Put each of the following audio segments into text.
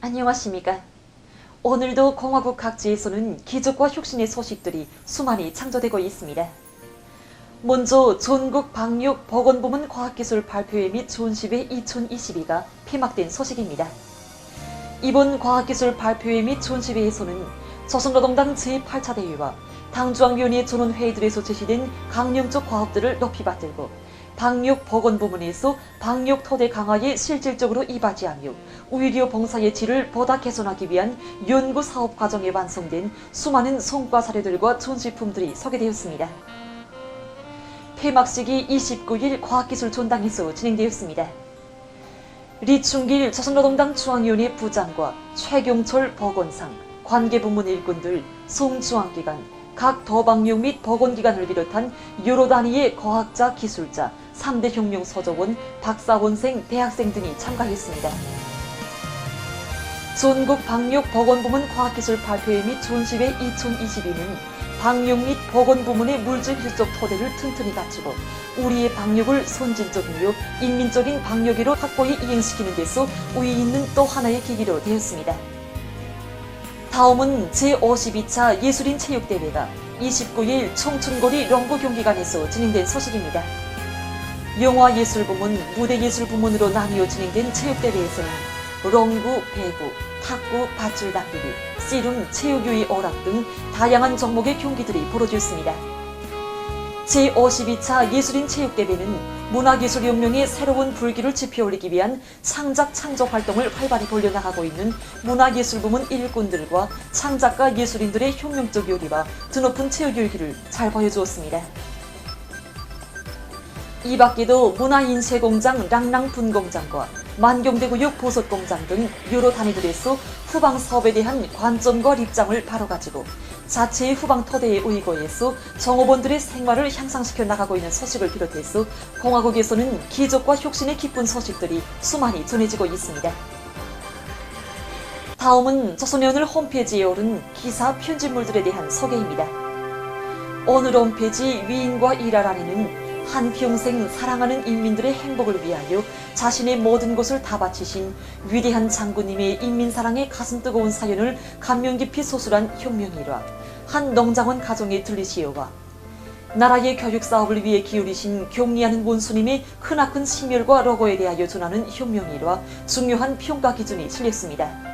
안녕하십니까. 오늘도 공화국 각지에서는 기적과 혁신의 소식들이 수많이 창조되고 있습니다. 먼저 전국 방역 보건부문 과학기술 발표회 및 존십회 2022가 폐막된 소식입니다. 이번 과학기술 발표회 및 존십회에서는 조선노동당 제8차 대회와 당중앙위원회 전원회의들에서 제시된 강령적 과업들을 높이 받들고 방역 보건 부문에서 방역 토대 강화에 실질적으로 이바지하며 의료 봉사의 질을 보다 개선하기 위한 연구 사업 과정에 완성된 수많은 성과 사례들과 전시품들이 소개되었습니다. 폐막식이 29일 과학기술 전당에서 진행되었습니다. 리충길 조선노동당 중앙위원회 부장과 최경철 보건상, 관계부문 일꾼들, 송중앙기관, 각 도방용 및 보건기관을 비롯한 여러 단위의 과학자, 기술자, 3대 혁명 서적원, 박사원생, 대학생 등이 참가했습니다. 전국 방역 보건부문 과학기술 발표회 및 존십회 2022는 방역 및 보건부문의 물질 기술적 토대를 튼튼히 갖추고 우리의 방역을 선진적이며 인민적인 방역으로 확고히 이행시키는 데서 우위 있는 또 하나의 계기로 되었습니다. 다음은 제52차 예술인 체육대회가 29일 청춘거리 롱구 경기관에서 진행된 소식입니다. 영화예술부문, 무대예술부문으로 나뉘어 진행된 체육대회에서는 롱구, 배구, 탁구, 밧줄 당기기, 씨름, 체육유의 오락 등 다양한 종목의 경기들이 벌어졌습니다. 제52차 예술인 체육대회는 문화기술혁명의 새로운 불길을 지펴올리기 위한 창작 창조 활동을 활발히 벌려나가고 있는 문화예술 부문 일꾼들과 창작가 예술인들의 혁명적 요리와 드높은 체육 열기를 잘 보여주었습니다. 이 밖에도 문화인쇄공장 랑랑분공장과 만경대구역 보석공장 등 여러 단위들에서 후방 사업에 대한 관점과 입장을 바로 가지고 자체의 후방 토대에 의거해서 정업원들의 생활을 향상시켜 나가고 있는 소식을 비롯해서 공화국에서는 기적과 혁신의 기쁜 소식들이 수많이 전해지고 있습니다. 다음은 조선연을 홈페이지에 오른 기사 편집물들에 대한 소개입니다. 오늘 홈페이지 위인과 일하라니는 한평생 사랑하는 인민들의 행복을 위하여 자신의 모든 것을 다 바치신 위대한 장군님의 인민사랑의 가슴 뜨거운 사연을 감명 깊이 소술한 혁명일화 한 농장원 가정의 들리시오와 나라의 교육 사업을 위해 기울이신 경리하는 원수님의 크나큰 심혈과 로고에 대하여 전하는 혁명일화 중요한 평가 기준이 실렸습니다.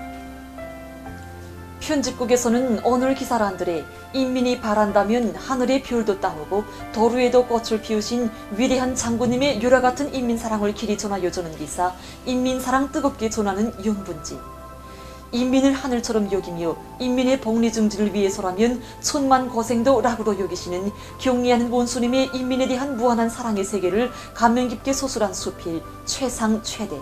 편집국에서는 오늘 기사란들의 인민이 바란다면 하늘의 별도 따오고 도루에도 꽃을 피우신 위대한 장군님의 유라 같은 인민사랑을 길이 전하여 주는 기사 인민사랑 뜨겁게 전하는 영분지. 인민을 하늘처럼 여기며 인민의 복리 증진을 위해서라면 천만 고생도 락으로 여기시는 경리하는 원수님의 인민에 대한 무한한 사랑의 세계를 감명 깊게 소술한 수필 최상 최대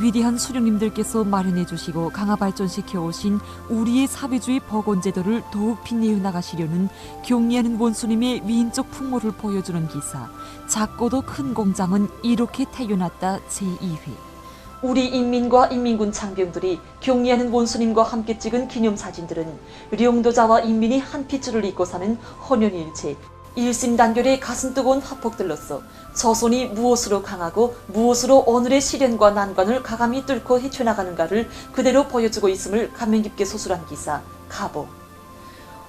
위대한 수령님들께서 마련해 주시고 강화 발전시켜 오신 우리의 사회주의 복원 제도를 더욱 빛내어 나가시려는 경리하는 원수님의 위인적 풍모를 보여주는 기사 작고도 큰 공장은 이렇게 태어났다 제2회. 우리 인민과 인민군 장병들이 경리하는 원수님과 함께 찍은 기념사진들은 령도자와 인민이 한 핏줄을 잇고 사는 헌연일체 일심단결의 가슴 뜨거운 화폭들로서 조선이 무엇으로 강하고 무엇으로 오늘의 시련과 난관을 가감히 뚫고 헤쳐나가는가를 그대로 보여주고 있음을 감명 깊게 소술한 기사 가보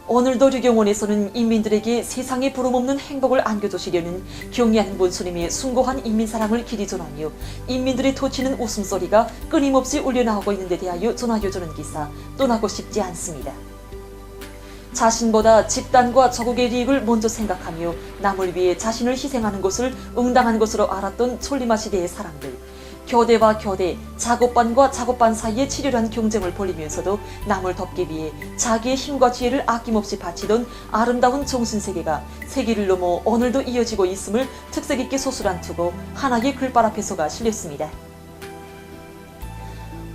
오늘도 류경원에서는 인민들에게 세상에 부름없는 행복을 안겨주시려는 경리하는 본수님의 숭고한 인민사랑을 길이 전하며 인민들의 토치는 웃음소리가 끊임없이 울려나오고 있는 데 대하여 전하여 주는 기사 떠나고 싶지 않습니다. 자신보다 집단과 조국의利益을 먼저 생각하며 남을 위해 자신을 희생하는 것을 응당한 것으로 알았던 촐리마 시대의 사람들. 교대와 교대, 작업반과 작업반 사이에 치열한 경쟁을 벌이면서도 남을 돕기 위해 자기의 힘과 지혜를 아낌없이 바치던 아름다운 정신세계가 세기를 넘어 오늘도 이어지고 있음을 특색 있게 소술한 투고 하나의 글발 앞에서가 실렸습니다.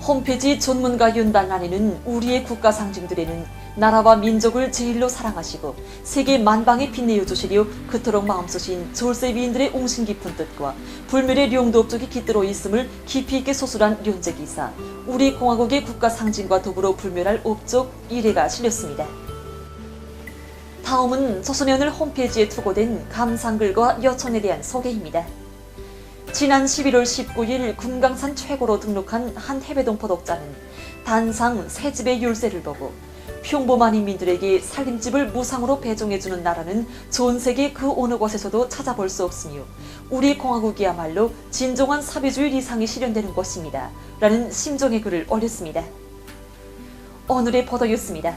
홈페이지 전문가 연단 안에는 우리의 국가 상징들에는 나라와 민족을 제일로 사랑하시고 세계 만방에 빛내어 주시려 그토록 마음쓰신 졸세 위인들의 옹신 깊은 뜻과 불멸의 령도 업적이 깃들어 있음을 깊이 있게 소술한 련제 기사 우리 공화국의 국가 상징과 더불어 불멸할 업적 1회가 실렸습니다. 다음은 조선연을 홈페이지에 투고된 감상글과 여천에 대한 소개입니다. 지난 11월 19일 금강산 최고로 등록한 한 해외동포 독자는 단상 새 집의 율세를 보고 평범한 인민들에게 살림집을 무상으로 배정해주는 나라는 전 세계 그 어느 곳에서도 찾아볼 수 없으며 우리 공화국이야말로 진정한 사회주의 리상이 실현되는 것입니다. 라는 심정의 글을 올렸습니다. 오늘의 보도였습니다.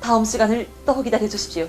다음 시간을 또 기다려 주십시오.